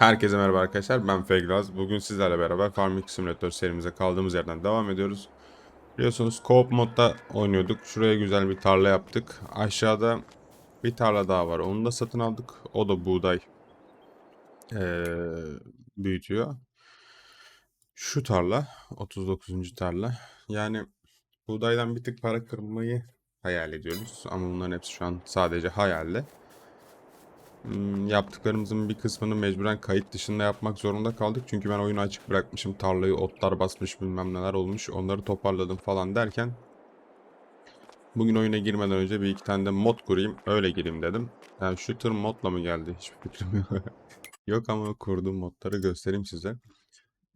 Herkese merhaba arkadaşlar ben Fegraz. Bugün sizlerle beraber Farming Simulator serimize kaldığımız yerden devam ediyoruz. Biliyorsunuz co-op modda oynuyorduk. Şuraya güzel bir tarla yaptık. Aşağıda bir tarla daha var. Onu da satın aldık. O da buğday ee, büyütüyor. Şu tarla 39. tarla. Yani buğdaydan bir tık para kırmayı hayal ediyoruz. Ama bunların hepsi şu an sadece hayalle. Hmm, yaptıklarımızın bir kısmını mecburen kayıt dışında yapmak zorunda kaldık. Çünkü ben oyunu açık bırakmışım. Tarlayı otlar basmış bilmem neler olmuş. Onları toparladım falan derken bugün oyuna girmeden önce bir iki tane de mod kurayım. Öyle gireyim dedim. Yani tır modla mı geldi? Hiçbir fikrim yok. yok ama kurduğum modları göstereyim size.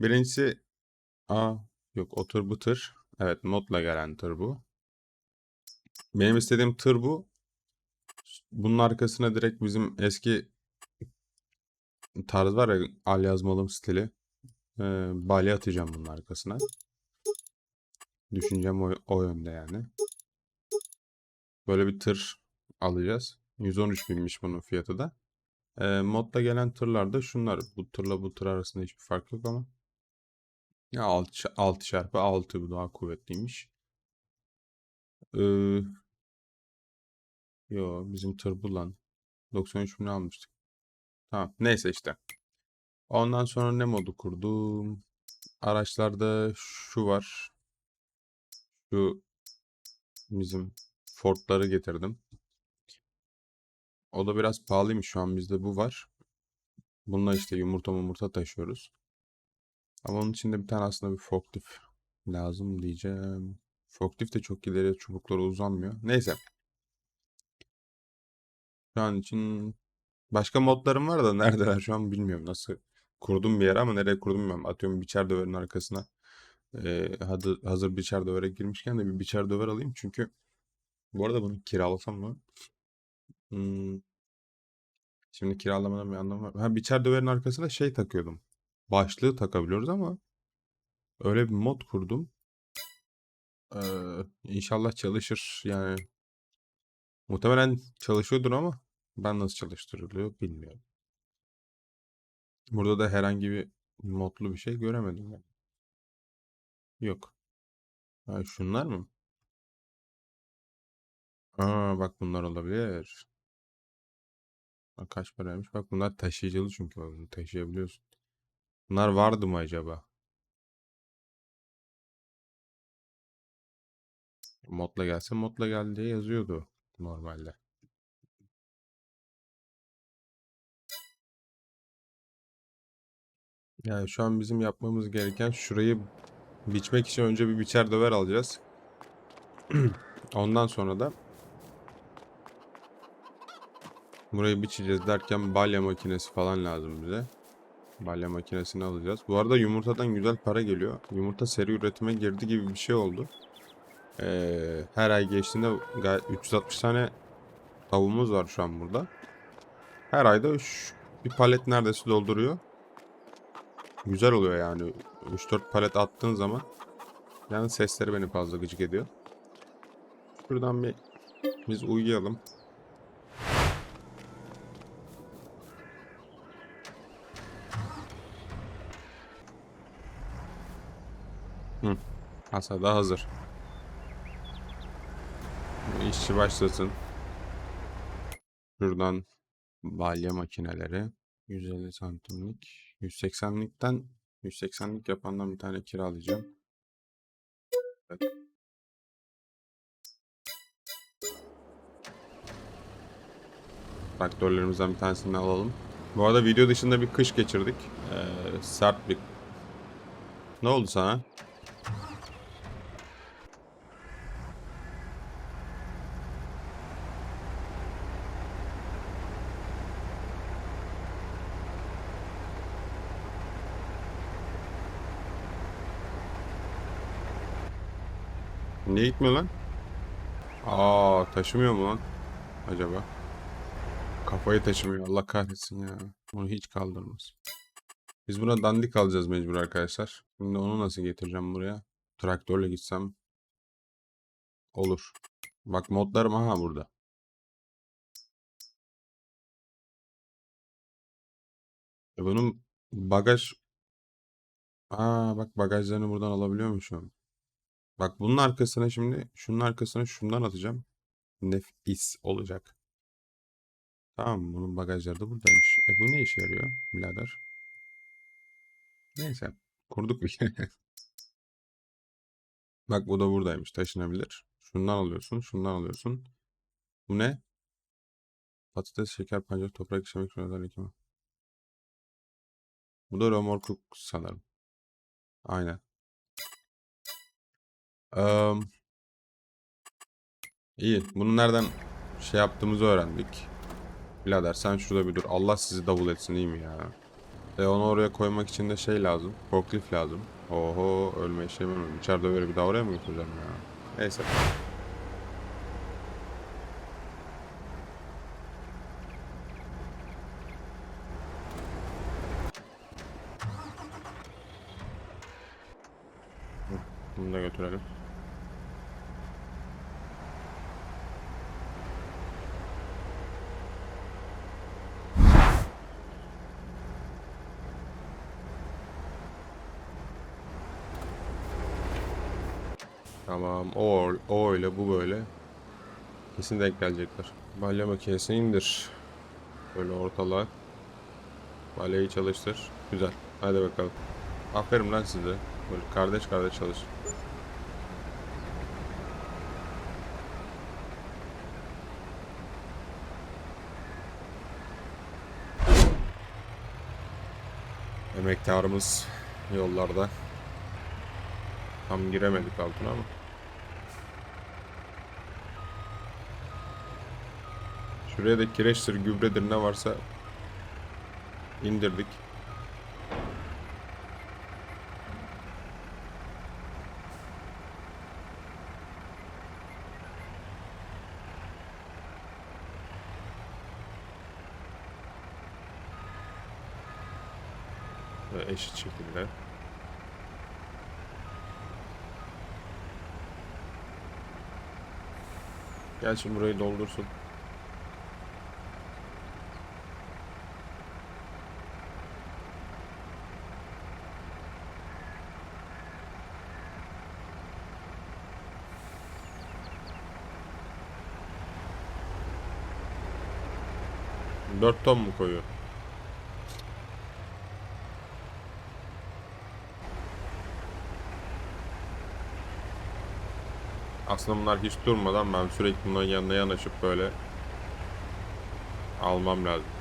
Birincisi Aa yok o tır bu tır. Evet modla gelen tır bu. Benim istediğim tır bu. Bunun arkasına direkt bizim eski tarz var ya al yazmalım stili. Ee, balya atacağım bunun arkasına. Düşüncem o, o yönde yani. Böyle bir tır alacağız. 113 binmiş bunun fiyatı da. Ee, modda gelen tırlar da şunlar. Bu tırla bu tır arasında hiçbir fark yok ama. Ya 6, 6 çarpı 6 bu daha kuvvetliymiş. Ee, yo bizim tır bu lan. 93 bin almıştık. Tamam neyse işte. Ondan sonra ne modu kurdum? Araçlarda şu var. Şu bizim Ford'ları getirdim. O da biraz pahalıymış şu an bizde bu var. Bununla işte yumurta yumurta taşıyoruz. Ama onun için de bir tane aslında bir forklift lazım diyeceğim. Forklift de çok ileri çubukları uzanmıyor. Neyse. Şu an için başka modlarım var da neredeler şu an bilmiyorum. Nasıl kurdum bir yere ama nereye kurdum bilmiyorum. Atıyorum biçer döverin arkasına. Ee, hazır, hazır biçer dövere girmişken de bir biçer döver alayım. Çünkü bu arada bunu kiralasam mı? Hmm, Şimdi kiralamanın bir anlamı var. Ha biçer döverin arkasına şey takıyordum. Başlığı takabiliyoruz ama öyle bir mod kurdum. Ee, inşallah çalışır. Yani muhtemelen çalışıyordur ama ben nasıl çalıştırılıyor bilmiyorum. Burada da herhangi bir modlu bir şey göremedim ben. Yok. Ha, şunlar mı? Aa bak bunlar olabilir. Bak kaç paraymış? Bak bunlar taşıyıcılı çünkü bak bunu taşıyabiliyorsun. Bunlar vardı mı acaba? Modla gelse modla geldi yazıyordu normalde. Yani şu an bizim yapmamız gereken şurayı biçmek için önce bir biçer döver alacağız. Ondan sonra da burayı biçeceğiz derken balya makinesi falan lazım bize. Balya makinesini alacağız. Bu arada yumurtadan güzel para geliyor. Yumurta seri üretime girdi gibi bir şey oldu. Ee, her ay geçtiğinde gayet 360 tane tavuğumuz var şu an burada. Her ayda üç, bir palet neredeyse dolduruyor. Güzel oluyor yani. 3-4 palet attığın zaman. Yani sesleri beni fazla gıcık ediyor. Şuradan bir biz uyuyalım. Hı. Hasada hazır. İşçi başlasın. Şuradan balya makineleri. 150 santimlik. 180'likten 180'lik yapandan bir tane kiralayacağım. Evet. Traktörlerimizden bir tanesini alalım. Bu arada video dışında bir kış geçirdik. Ee, sert bir... Ne oldu sana? Niye gitmiyor lan? Aa taşımıyor mu lan? Acaba? Kafayı taşımıyor. Allah kahretsin ya. Bunu hiç kaldırmaz. Biz buna dandik alacağız mecbur arkadaşlar. Şimdi onu nasıl getireceğim buraya? Traktörle gitsem olur. Bak modlarım aha burada. E bunun bagaj... Aa bak bagajlarını buradan alabiliyormuşum. Bak bunun arkasına şimdi şunun arkasına şundan atacağım. Nefis olacak. Tamam? Bunun bagajları da buradaymış. E bu ne işe yarıyor birader? Neyse. Kurduk bir kere. Bak bu da buradaymış. Taşınabilir. Şundan alıyorsun. Şundan alıyorsun. Bu ne? Patates, şeker, pancar, toprak işlemek zorunda ekimi. Bu da römorkuk sanırım. Aynen. Eee, iyi. Bunu nereden şey yaptığımızı öğrendik. Birader sen şurada bir dur. Allah sizi davul etsin iyi mi ya? E onu oraya koymak için de şey lazım. Forklift lazım. Oho ölme şey mi? İçeride böyle bir daha oraya mı götüreceğim ya? Neyse. Bunu da götürelim. Tamam. O, o öyle, bu böyle. Kesin denk gelecekler. Balya makinesini indir. Böyle ortalığa. Balyayı çalıştır. Güzel. Hadi bakalım. Aferin lan size. Böyle kardeş kardeş çalış. Emektarımız yollarda. Tam giremedik altına ama. Şuraya da kireçtir, gübredir ne varsa indirdik. Eşit şekilde. Gel şimdi burayı doldursun. Dört ton mu koyuyor? Aslında bunlar hiç durmadan ben sürekli bunların yanına yanaşıp böyle almam lazım.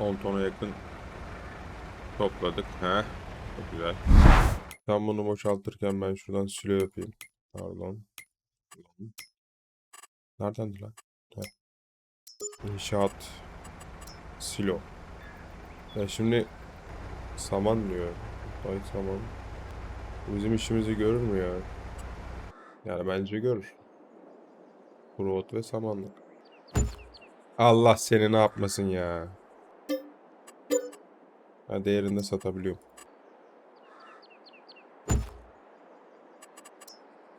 On tona yakın topladık. He. Çok güzel. Tam bunu boşaltırken ben şuradan silo yapayım. Pardon. Neredendi lan? İnşaat. Silo. Ya şimdi saman diyor. Ay saman. Bizim işimizi görür mü ya? Yani bence görür. Kuru ot ve samanlık. Allah seni ne yapmasın ya. Ha değerinde satabiliyorum.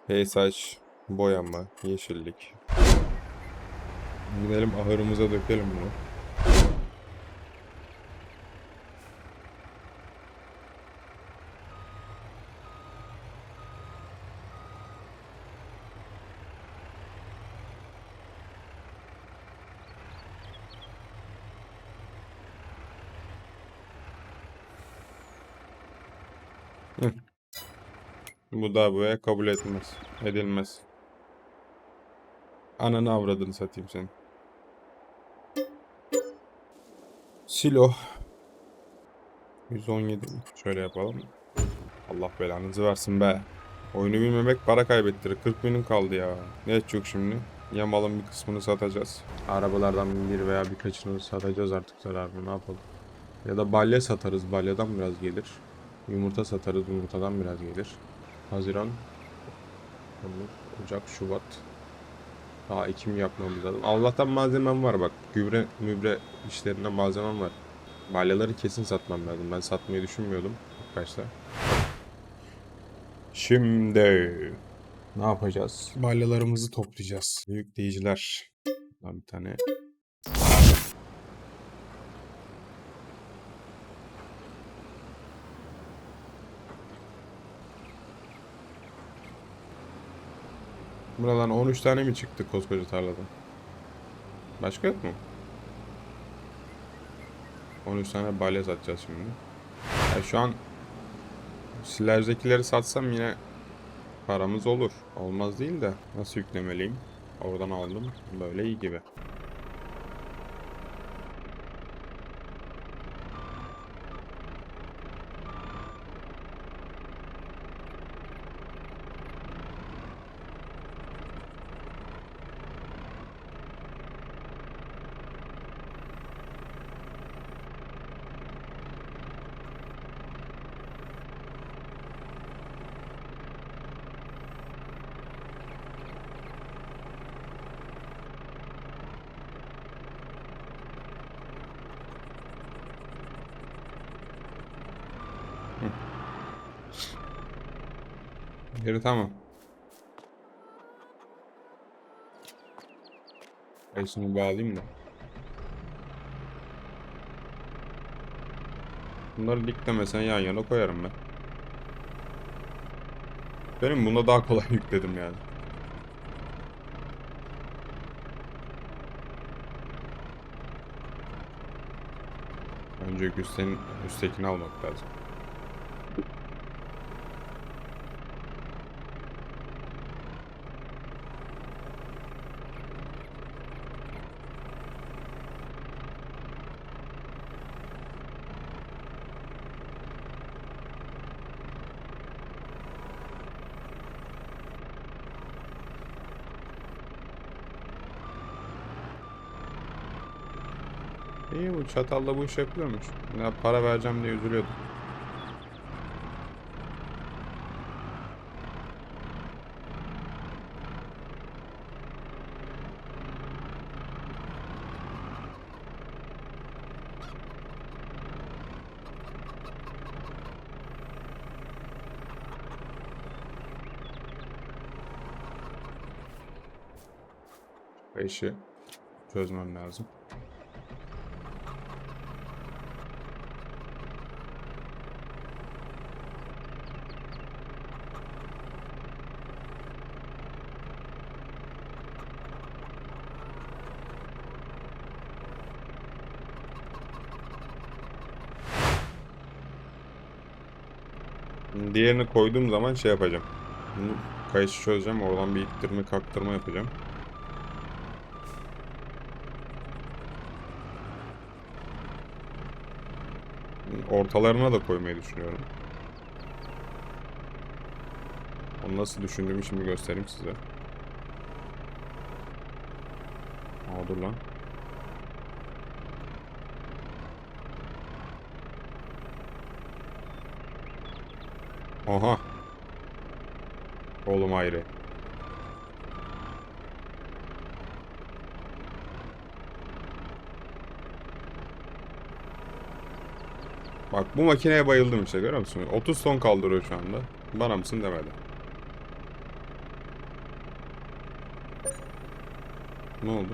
Peyzaj, boyama, yeşillik. Gidelim ahırımıza dökelim bunu. Bu kabul etmez. Edilmez. Ananı avradını satayım senin. Silo. 117 mi? Şöyle yapalım. Allah belanızı versin be. Oyunu bilmemek para kaybettirir. 40 binim kaldı ya. Ne edecek şimdi? Ya malın bir kısmını satacağız. Arabalardan bir veya birkaçını satacağız artık zararını ne yapalım. Ya da balya satarız. Balyadan biraz gelir. Yumurta satarız. Yumurtadan biraz gelir. Haziran. Temmuz, Ocak, Şubat. Daha Ekim yapmamız lazım. Allah'tan malzemem var bak. Gübre mübre işlerinde malzemem var. Balyaları kesin satmam lazım. Ben satmayı düşünmüyordum ilk başta. Şimdi ne yapacağız? Balyalarımızı toplayacağız. Yükleyiciler. Lan bir tane. Buradan 13 tane mi çıktı koskoca tarladan? Başka yok mu? 13 tane balya satacağız şimdi. Ya şu an silajdakileri satsam yine paramız olur. Olmaz değil de nasıl yüklemeliyim? Oradan aldım. Böyle iyi gibi. Geri tamam. Ben şunu bağlayayım da. Bunları diklemesen yan yana koyarım ben. Benim bunda daha kolay yükledim yani. Önce üstten, üsttekini almak lazım. İyi bu çatalla bu iş yapılıyormuş. Ya para vereceğim diye üzülüyordum. İşi çözmem lazım. Diğerini koyduğum zaman şey yapacağım. Bunu kayışı çözeceğim. Oradan bir ittirme kaktırma yapacağım. Ortalarına da koymayı düşünüyorum. Onu nasıl düşündüğümü şimdi göstereyim size. Aa dur lan. Aha. Oğlum ayrı. Bak bu makineye bayıldım işte görüyor musun? 30 ton kaldırıyor şu anda. Bana mısın demedi. Ne oldu?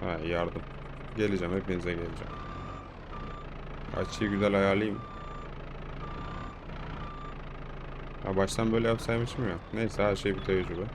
Ha yardım. Geleceğim hepinize geleceğim. Açıyı güzel ayarlayayım. Ha baştan böyle yapsaymışım ya. Neyse her şey bir tecrübe.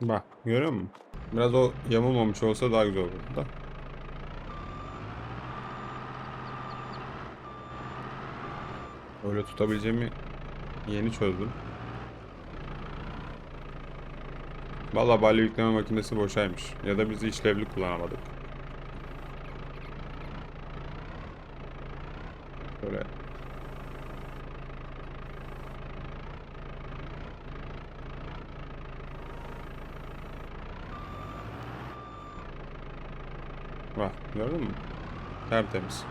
Bak görüyor musun? Biraz o yamulmamış olsa daha güzel olurdu da. Öyle tutabileceğimi yeni çözdüm. Valla balya yükleme makinesi boşaymış. Ya da biz işlevli kullanamadık. Böyle Bak gördün mü? Tertemiz.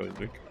Öldük.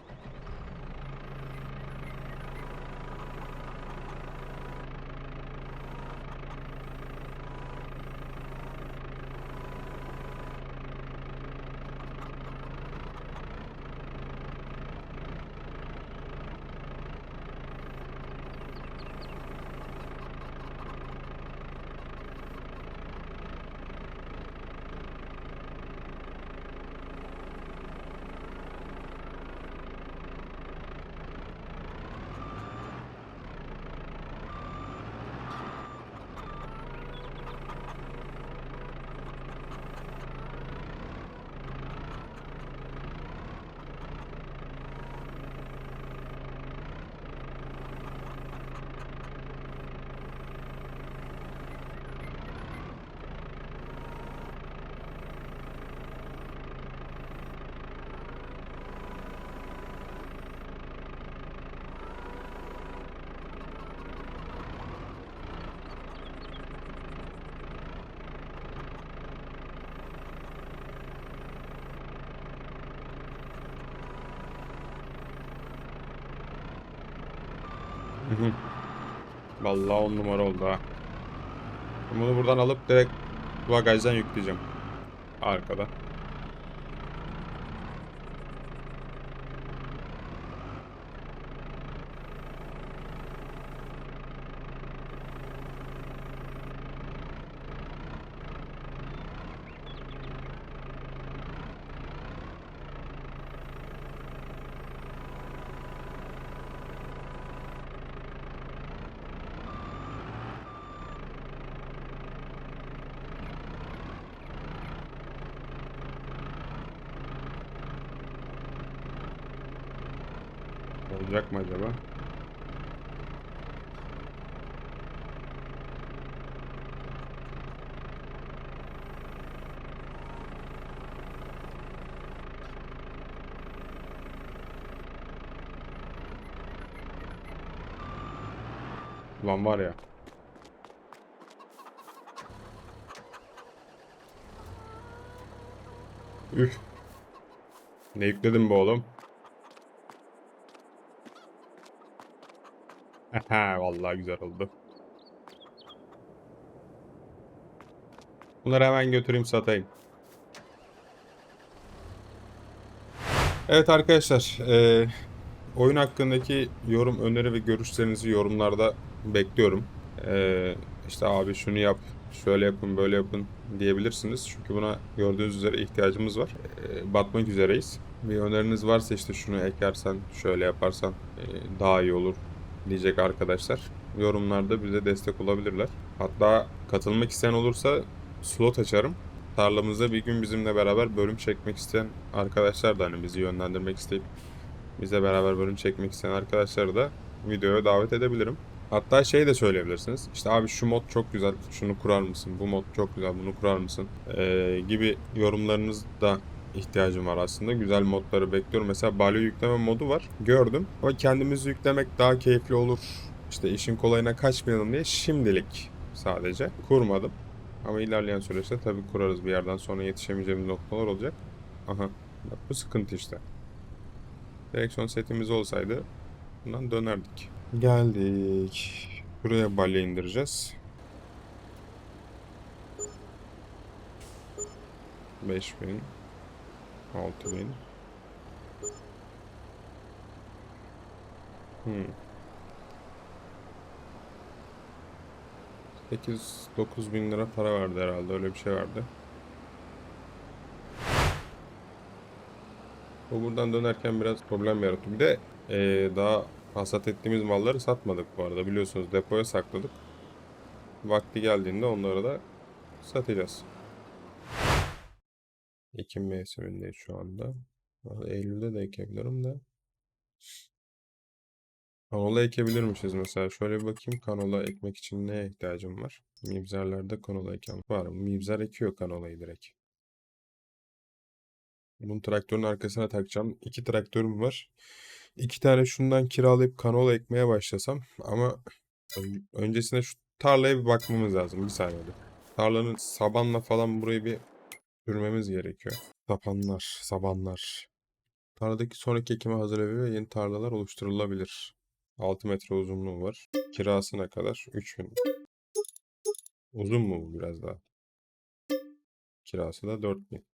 Vallahi on numara oldu ha. Bunu buradan alıp direkt bagajdan yükleyeceğim. Arkada. Olacak mı acaba? Ulan var ya. Üf. Ne yükledim bu oğlum? Vallahi güzel oldu. Bunları hemen götüreyim satayım. Evet arkadaşlar, eee, oyun hakkındaki yorum, öneri ve görüşlerinizi yorumlarda bekliyorum. Eee işte abi şunu yap, şöyle yapın, böyle yapın diyebilirsiniz. Çünkü buna gördüğünüz üzere ihtiyacımız var. Eee, batmak üzereyiz. Bir öneriniz varsa işte şunu eklersen, şöyle yaparsan eee, daha iyi olur diyecek arkadaşlar. Yorumlarda bize destek olabilirler. Hatta katılmak isteyen olursa slot açarım. Tarlamızda bir gün bizimle beraber bölüm çekmek isteyen arkadaşlar da hani bizi yönlendirmek isteyip bizle beraber bölüm çekmek isteyen arkadaşları da videoya davet edebilirim. Hatta şey de söyleyebilirsiniz. İşte abi şu mod çok güzel, şunu kurar mısın? Bu mod çok güzel, bunu kurar mısın? Ee, gibi yorumlarınız da ihtiyacım var aslında. Güzel modları bekliyorum. Mesela balyo yükleme modu var. Gördüm. Ama kendimiz yüklemek daha keyifli olur. İşte işin kolayına kaçmayalım diye şimdilik sadece kurmadım. Ama ilerleyen süreçte tabii kurarız bir yerden sonra yetişemeyeceğimiz noktalar olacak. Aha. Bak bu sıkıntı işte. Direksiyon setimiz olsaydı bundan dönerdik. Geldik. Buraya balya indireceğiz. 5000 6000 Hmm. 8-9 bin lira para verdi herhalde öyle bir şey verdi. O buradan dönerken biraz problem yarattı. Bir de eee, daha hasat ettiğimiz malları satmadık bu arada biliyorsunuz depoya sakladık. Vakti geldiğinde onları da satacağız. Ekim mevsimindeyiz şu anda. Eylül'de de ekebilirim de. Kanola ekebilirmişiz mesela. Şöyle bir bakayım kanola ekmek için neye ihtiyacım var? Mibzerlerde kanola eken var mı? Mibzer ekiyor kanolayı direkt. Bunu traktörün arkasına takacağım. İki traktörüm var. İki tane şundan kiralayıp kanola ekmeye başlasam ama ön- öncesinde şu tarlaya bir bakmamız lazım. Bir saniye. bir. Tarlanın sabanla falan burayı bir sürmemiz gerekiyor. Sapanlar, sabanlar. Tarladaki sonraki ekime hazır ve yeni tarlalar oluşturulabilir. 6 metre uzunluğu var. Kirasına kadar 3000. Uzun mu bu biraz daha? Kirası da 4000.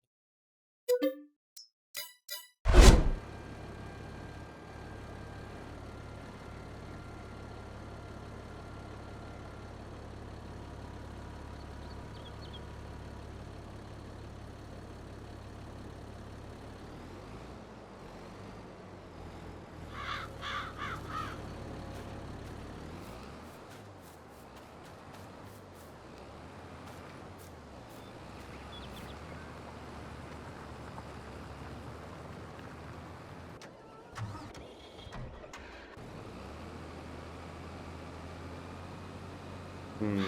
Hmm.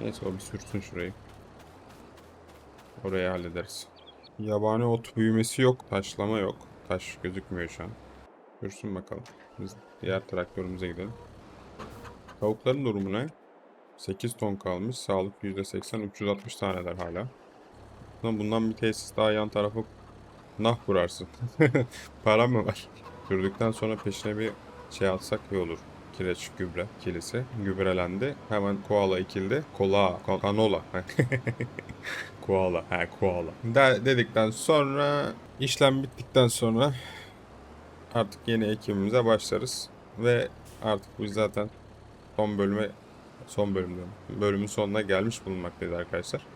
Neyse o bir sürsün şurayı. Orayı hallederiz. Yabani ot büyümesi yok. Taşlama yok. Taş gözükmüyor şu an. Sürsün bakalım. Biz diğer traktörümüze gidelim. Tavukların durumu ne? 8 ton kalmış. Sağlık %80. 360 taneler hala. Bundan bir tesis daha yan tarafa nah kurarsın. Para mı var? Sürdükten sonra peşine bir şey atsak iyi olur. Kireç gübre kilisi. Gübrelendi. Hemen koala ekildi. Kola, ko- kanola. koala, he koala. De, dedikten sonra işlem bittikten sonra artık yeni ekimimize başlarız. Ve artık biz zaten son bölüme son bölüm diyorum. Bölümün sonuna gelmiş bulunmaktayız arkadaşlar.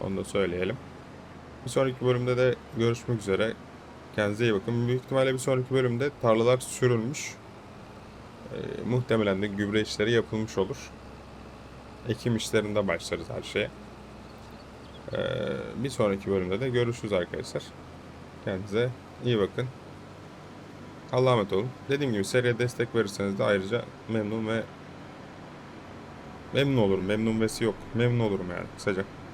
Onu da söyleyelim. Bir sonraki bölümde de görüşmek üzere. Kendinize iyi bakın. Büyük ihtimalle bir sonraki bölümde tarlalar sürülmüş. Ee, muhtemelen de gübre işleri yapılmış olur. Ekim işlerinde başlarız her şeye. Ee, bir sonraki bölümde de görüşürüz arkadaşlar. Kendinize iyi bakın. Allah'a emanet olun. Dediğim gibi seriye destek verirseniz de ayrıca memnun ve memnun olurum. Memnun vesi yok. Memnun olurum yani kısaca.